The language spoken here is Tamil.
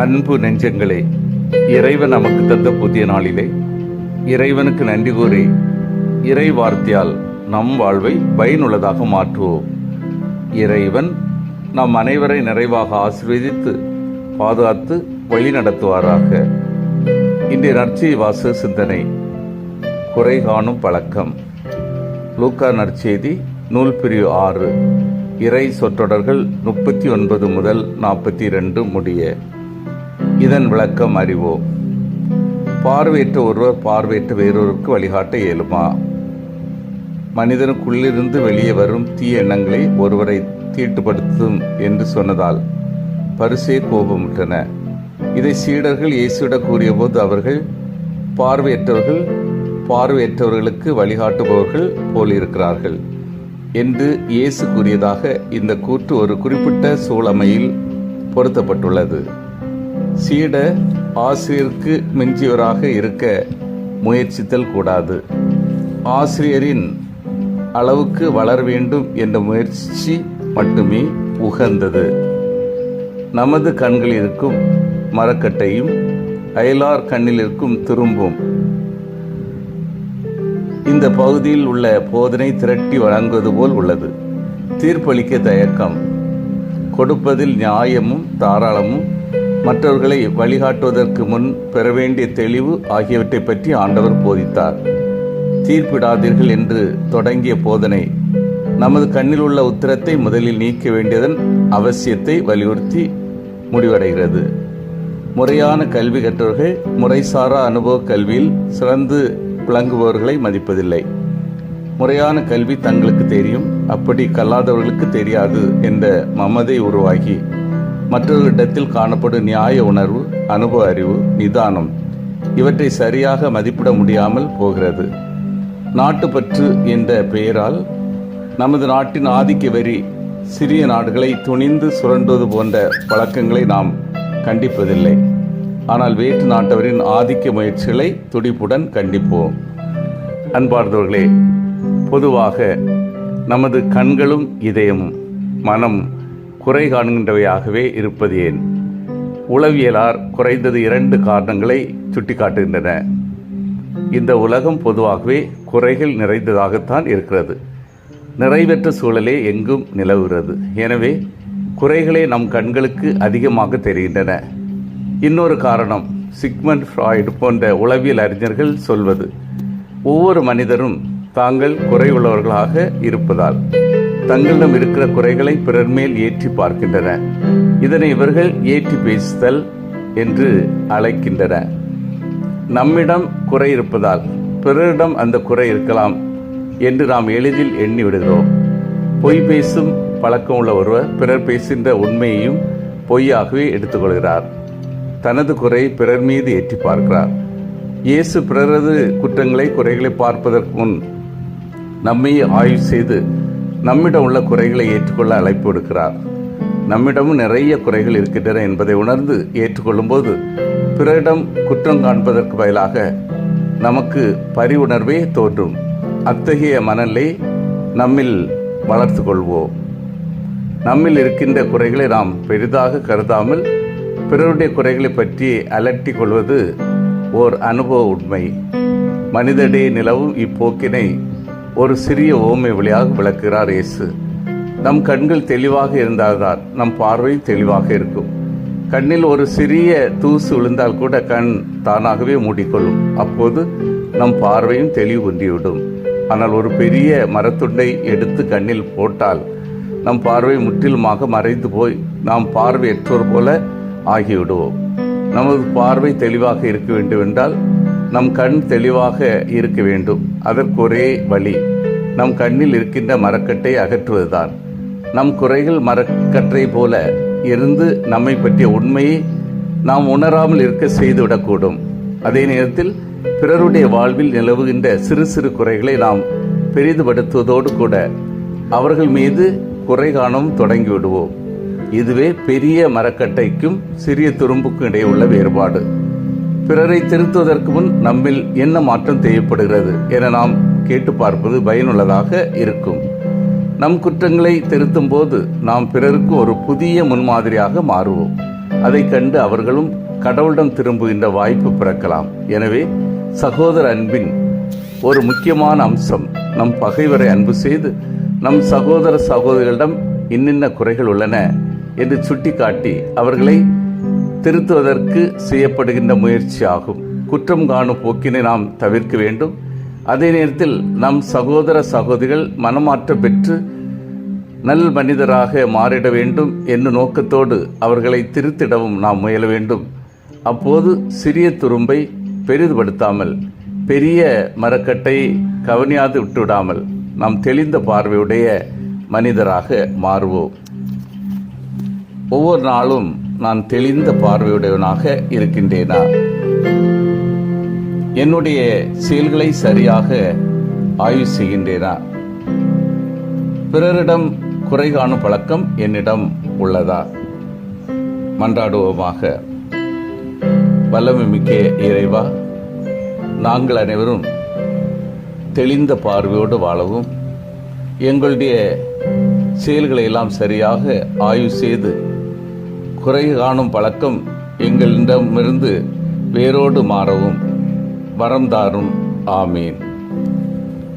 அன்பு நெஞ்சங்களே இறைவன் நமக்கு தந்த புதிய நாளிலே இறைவனுக்கு நன்றி கூறி இறை வார்த்தையால் நம் வாழ்வை பயனுள்ளதாக மாற்றுவோம். இறைவன் நம் அனைவரை நிறைவாக ஆசிர்வதித்து பாதுகாத்து வழி நடத்துவாராக. இன்றைய நற்செய்தி வாச சிந்தனை குறை காணும் பழக்கம். லூக்கா நற்செய்தி நூல் பிரிவு ஆறு இறை சொற்றொடர்கள் முப்பத்தி ஒன்பது முதல் நாற்பத்தி ரெண்டு முடிய. இதன் விளக்கம் அறிவோம் பார்வையற்ற ஒருவர் பார்வையற்ற வேறொருக்கு வழிகாட்ட இயலுமா? மனிதனுக்குள்ளிருந்து வெளியே வரும் தீய எண்ணங்களை ஒருவரை தீட்டுப்படுத்தும் என்று சொன்னதால் பரிசே கோபமுற்றன. இதை சீடர்கள் இயேசுவிட கூறியபோது அவர்கள் பார்வையற்றவர்கள் பார்வையற்றவர்களுக்கு வழிகாட்டுபவர்கள் போலிருக்கிறார்கள் என்று இயேசு கூறியதாக இந்த கூற்று ஒரு குறிப்பிட்ட சூழமையில் பொருத்தப்பட்டுள்ளது. சீட ஆசிரியருக்கு மிஞ்சியவராக இருக்க முயற்சித்தல் கூடாது. ஆசிரியரின் அளவுக்கு வளர வேண்டும் என்ற முயற்சி மட்டுமே உகந்தது. நமது கண்களில் இருக்கும் மரக்கட்டையும் அயலார் கண்ணில் இருக்கும் திரும்பும். இந்த பகுதியில் உள்ள போதனை திரட்டி வழங்குவது போல் உள்ளது. தீர்ப்பளிக்க தயக்கம். கொடுப்பதில் நியாயமும் தாராளமும் மற்றவர்களை வழிகாட்டுவதற்கு முன் பெற வேண்டிய தெளிவு ஆகியவற்றை பற்றி ஆண்டவர் போதித்தார். தீர்ப்பிடாதீர்கள் என்று தொடங்கிய போதனை நமது கண்ணில் உள்ள உத்தரத்தை முதலில் நீக்க வேண்டியதன் அவசியத்தை வலியுறுத்தி முடிவடைகிறது. முறையான கல்வி கற்றவர்கள் முறைசாரா அனுபவ கல்வியில் சிறந்து விளங்குபவர்களை மதிப்பதில்லை. முறையான கல்வி தங்களுக்கு தெரியும் அப்படி கல்லாதவர்களுக்கு தெரியாது என்ற மமதை உருவாகி மற்றவர்களிடத்தில் காணப்படும் நியாய உணர்வு அனுபவ அறிவு நிதானம் இவற்றை சரியாக மதிப்பிட முடியாமல் போகிறது. நாட்டுப்பற்று என்ற பெயரால் நமது நாட்டின் ஆதிக்க வரி சிறிய நாடுகளை துணிந்து சுரண்டுவது போன்ற பழக்கங்களை நாம் கண்டிப்பதில்லை. ஆனால் வேற்று நாட்டவரின் ஆதிக்க முயற்சிகளை துடிப்புடன் கண்டிப்போம். அன்பார்ந்தவர்களே பொதுவாக நமது கண்களும் இதயமும் மனம் குறை காணுகின்றவையாகவே இருப்பது ஏன் உளவியலார் குறைந்தது இரண்டு காரணங்களை சுட்டிக்காட்டுகின்றன. இந்த உலகம் பொதுவாகவே குறைகள் நிறைந்ததாகத்தான் இருக்கிறது. நிறைவேற்ற சூழலே எங்கும் நிலவுகிறது. எனவே குறைகளே நம் கண்களுக்கு அதிகமாக தெரிகின்றன. இன்னொரு காரணம் சிக்மண்ட் ஃப்ராய்டு போன்ற உளவியல் அறிஞர்கள் சொல்வது ஒவ்வொரு மனிதரும் தாங்கள் குறையுள்ளவர்களாக இருப்பதால். தங்களிடம் இருக்கிற குறைகளை பிறர் மேல் ஏற்றி பார்க்கின்றன. இதனை இவர்கள் ஏற்றி பேசுதல் என்று அழைக்கின்றன. நம்மிடம் குறை இருப்பதால் பிறரிடம் அந்த குறை இருக்கலாம் என்று நாம் எளிதில் எண்ணி விடுகிறோம். பொய் பேசும் பழக்கம் உள்ள ஒருவர் பிறர் பேசுகின்ற உண்மையையும் பொய்யாகவே எடுத்துக்கொள்கிறார். தனது குறை பிறர் மீது ஏற்றி பார்க்கிறார். இயேசு பிறரது குற்றங்களை குறைகளை பார்ப்பதற்கு முன் நம்மையே ஆய்வு செய்து நம்மிடம் உள்ள குறைகளை ஏற்றுக்கொள்ள அழைப்பு விடுக்கிறார். நம்மிடமும் நிறைய குறைகள் இருக்கின்றன என்பதை உணர்ந்து ஏற்றுக்கொள்ளும்போது பிறரிடம் குற்றம் காண்பதற்கு பதிலாக நமக்கு பரிவுணர்வே தோன்றும். அத்தகைய மனநிலை நம்மில் வளர்த்து கொள்வோம். நம்மில் இருக்கின்ற குறைகளை நாம் பெரிதாக கருதாமல் பிறருடைய குறைகளை பற்றி அலட்டி கொள்வது ஓர் அனுபவ உண்மை. மனிதடே நிலவும் இப்போக்கினை ஒரு சிறிய ஓமை வழியாக விளக்குகிறார் இயேசு. நம் கண்கள் தெளிவாக இருந்தால்தான் நம் பார்வை தெளிவாக இருக்கும். கண்ணில் ஒரு சிறிய தூசு விழுந்தால் கூட கண் தானாகவே மூடிக்கொள்ளும். அப்போது நம் பார்வையும் தெளிவு ஒன்றிவிடும் ஆனால் ஒரு பெரிய மரத்துண்டை எடுத்து கண்ணில் போட்டால் நம் பார்வை முற்றிலுமாக மறைந்து போய் நாம் பார்வையற்றோர் போல ஆகிவிடுவோம். நமது பார்வை தெளிவாக இருக்க வேண்டும் என்றால் நம் கண் தெளிவாக இருக்க வேண்டும். அதற்கு ஒரே வழி நம் கண்ணில் இருக்கின்ற மரக்கட்டை அகற்றுவதுதான். நம் குறைகள் மரக்கற்றை போல இருந்து நம்மை பற்றிய உண்மையை நாம் உணராமல் இருக்க செய்துவிடக்கூடும். அதே நேரத்தில் பிறருடைய வாழ்வில் நிலவுகின்ற சிறு சிறு குறைகளை நாம் பெரிதுபடுத்துவதோடு கூட அவர்கள் மீது குறை காணவும் தொடங்கிவிடுவோம். இதுவே பெரிய மரக்கட்டைக்கும் சிறிய துரும்புக்கும் இடையே உள்ள வேறுபாடு. பிறரை திருத்துவதற்கு முன் நம்மில் என்ன மாற்றம் தேவைப்படுகிறது என நாம் கேட்டு பார்ப்பது பயனுள்ளதாக இருக்கும். நம் குற்றங்களை திருத்தும் போது நாம் பிறருக்கு ஒரு புதிய முன்மாதிரியாக மாறுவோம். அதை கண்டு அவர்களும் கடவுளிடம் திரும்புகின்ற வாய்ப்பு பிறக்கலாம். எனவே சகோதர அன்பின் ஒரு முக்கியமான அம்சம் நம் பகைவரை அன்பு செய்து நம் சகோதர சகோதரிகளிடம் இன்னின்ன குறைகள் உள்ளன என்று சுட்டிக்காட்டி அவர்களை திருத்துவதற்கு செய்யப்படுகின்ற முயற்சி ஆகும் குற்றம் காணும் போக்கினை நாம் தவிர்க்க வேண்டும். அதே நேரத்தில் நம் சகோதர சகோதரிகள் மனமாற்றம் பெற்று நல் மனிதராக மாறிட வேண்டும் என்னும் நோக்கத்தோடு அவர்களை திருத்திடவும் நாம் முயல வேண்டும். அப்போது சிறிய துரும்பை பெரிதுபடுத்தாமல் பெரிய மரக்கட்டை கவனியாது விட்டுவிடாமல் நாம் தெளிந்த பார்வையுடைய மனிதராக மாறுவோம். ஒவ்வொரு நாளும் நான் தெளிந்த பார்வையுடையவனாக இருக்கின்றேனா? என்னுடைய செயல்களை சரியாக ஆய்வு செய்கின்றேனா? பிறரிடம் குறை காணும் பழக்கம் என்னிடம் உள்ளதா? மன்றாடுவோமாக. வல்லமை மிக்க இறைவா நாங்கள் அனைவரும் தெளிந்த பார்வையோடு வாழவும் எங்களுடைய செயல்களை எல்லாம் சரியாக ஆய்வு செய்து குறை காணும் பழக்கம் எங்களிடமிருந்து வேரோடு மாறவும் வரம் தாரும். ஆமீன்.